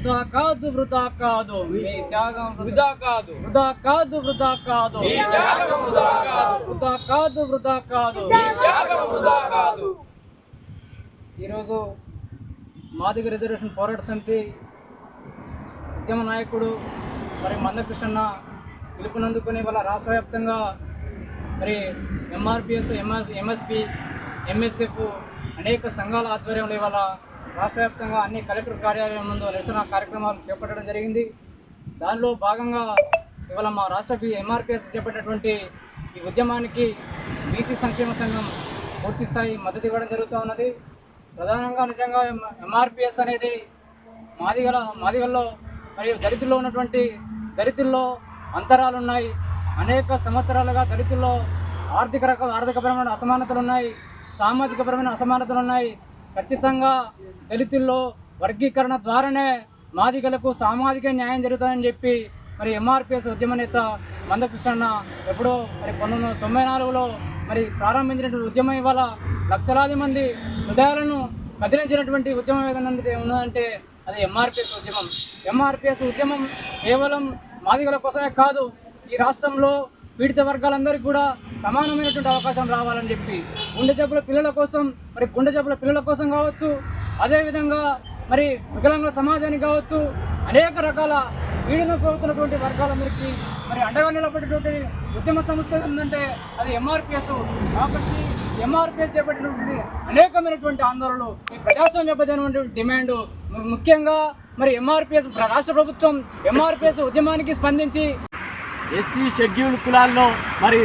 వృధా కాదు వృధా కాదు. మీ త్యాగం వృధా. కాదు. వృధా కాదు వృధా కాదు. మీ త్యాగం వృధా కాదు. వృధా కాదు వృధా కాదు. మీ త్యాగం వృధా కాదు. ఈరోజు మాదిగ రిజర్వేషన్ పోరాట సమితి ఉద్యమ నాయకుడు మరి మందకృష్ణ పిలుపునందుకుని వాళ్ళ రాష్ట్ర వ్యాప్తంగా మరి ఎంఆర్పిఎస్ ఎంఎస్ ఎంఎస్పి ఎంఎస్ఎఫ్ అనేక సంఘాల ఆధ్వర్యంలో ఇవాళ రాష్ట్ర వ్యాప్తంగా అన్ని కలెక్టర్ కార్యాలయం ముందు నిరసన కార్యక్రమాలు చేపట్టడం జరిగింది. దానిలో భాగంగా ఇవాళ మా రాష్ట్ర ఎంఆర్పిఎస్ చేపట్టినటువంటి ఈ ఉద్యమానికి బీసీ సంక్షేమ సంఘం పూర్తి స్థాయి మద్దతు ఇవ్వడం జరుగుతూ ఉన్నది. ప్రధానంగా నిజంగా ఎంఆర్పిఎస్ అనేది మాదిగల మాదిగల్లో మరియు దళితుల్లో ఉన్నటువంటి దళితుల్లో అంతరాలు ఉన్నాయి అనేక సంవత్సరాలుగా దళితుల్లో ఆర్థిక రక ఆర్థికపరమైన అసమానతలు ఉన్నాయి సామాజికపరమైన అసమానతలు ఉన్నాయి ఖచ్చితంగా దళితుల్లో వర్గీకరణ ద్వారానే మాదిగలకు సామాజిక న్యాయం జరుగుతుందని చెప్పి మరి ఎంఆర్పిఎస్ ఉద్యమ నేత మందకృష్ణ ఎప్పుడో మరి పంతొమ్మిది వందల తొంభై నాలుగులో మరి ప్రారంభించినటువంటి ఉద్యమం ఇవాళ లక్షలాది మంది హృదయాలను కదిలించినటువంటి ఉద్యమం ఏదైనా ఉన్నదంటే అది ఎంఆర్పిఎస్ ఉద్యమం. ఎంఆర్పిఎస్ ఉద్యమం కేవలం మాదిగల కోసమే కాదు ఈ రాష్ట్రంలో పీడిత వర్గాలందరికీ కూడా సమానమైనటువంటి అవకాశం రావాలని చెప్పి గుండె జబ్బుల పిల్లల కోసం మరి గుండె జబ్బుల పిల్లల కోసం కావచ్చు అదేవిధంగా మరి వికలాంగుల సమాజానికి కావచ్చు అనేక రకాల పీడన కోరుతున్నటువంటి వర్గాలందరికీ మరి అండగా నిలబడేటువంటి ఉద్యమ సంస్థ ఉందంటే అది ఎంఆర్పిఎస్ కాబట్టి ఎంఆర్పిఎస్ చేపట్టినటువంటి అనేకమైనటువంటి ఆందోళనలు ఈ ప్రజాస్వామ్యబద్ధమైనటువంటి డిమాండ్ ముఖ్యంగా మరి ఎంఆర్పిఎస్ రాష్ట్ర ప్రభుత్వం ఎంఆర్పిఎస్ ఉద్యమానికి స్పందించి ఎస్సీ షెడ్యూల్ కులాల్లో మరి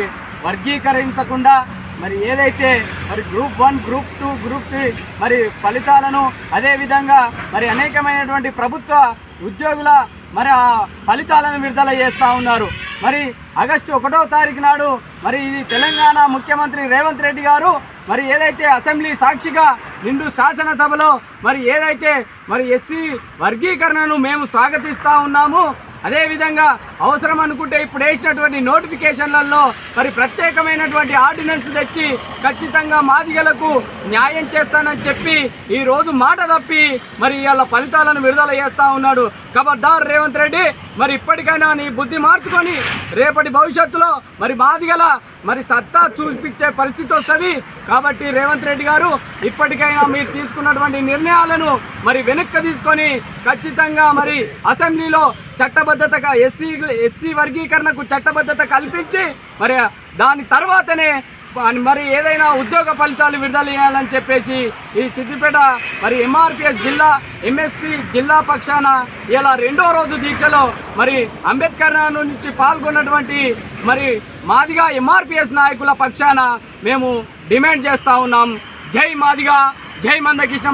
వర్గీకరించకుండా మరి ఏదైతే మరి group one group two group three మరి ఫలితాలను అదేవిధంగా మరి అనేకమైనటువంటి ప్రభుత్వ ఉద్యోగుల మరి ఆ ఫలితాలను విడుదల చేస్తూ ఉన్నారు. మరి ఆగస్టు ఒకటో తారీఖు నాడు మరి ఇది తెలంగాణ ముఖ్యమంత్రి రేవంత్ రెడ్డి గారు మరి ఏదైతే అసెంబ్లీ సాక్షిగా నిండు శాసనసభలో మరి ఏదైతే మరి ఎస్సీ వర్గీకరణను మేము స్వాగతిస్తూ ఉన్నాము అదేవిధంగా అవసరం అనుకుంటే ఇప్పుడు వేసినటువంటి నోటిఫికేషన్లలో మరి ప్రత్యేకమైనటువంటి ఆర్డినెన్స్ తెచ్చి ఖచ్చితంగా మాదిగలకు న్యాయం చేస్తానని చెప్పి ఈరోజు మాట తప్పి మరి ఇవాళ ఫలితాలను విడుదల చేస్తూ ఉన్నాడు. ఖబర్దార్ రేవంత్ రెడ్డి మరి ఇప్పటికైనా నీ బుద్ధి మార్చుకొని రేపటి భవిష్యత్తులో మరి మాదిగల మరి సత్తా చూపించే పరిస్థితి వస్తుంది. కాబట్టి రేవంత్ రెడ్డి గారు ఇప్పటికైనా మీరు తీసుకున్నటువంటి నిర్ణయాలను మరి వెనక్కి తీసుకొని ఖచ్చితంగా మరి అసెంబ్లీలో చట్టబద్ధతగా ఎస్సీ ఎస్సీ వర్గీకరణకు చట్టబద్ధత కల్పించి మరి దాని తర్వాతనే మరి ఏదైనా ఉద్యోగ ఫలితాలు విడుదల చేయాలని చెప్పేసి ఈ సిద్దిపేట మరి ఎంఆర్పిఎస్ జిల్లా ఎంఎస్పి జిల్లా పక్షాన ఇలా రెండో రోజు దీక్షలో మరి అంబేద్కర్ నుంచి పాల్గొన్నటువంటి మరి మాదిగా ఎంఆర్పిఎస్ నాయకుల పక్షాన మేము డిమాండ్ చేస్తూ ఉన్నాం. జై మాదిగా జై మందకృష్ణ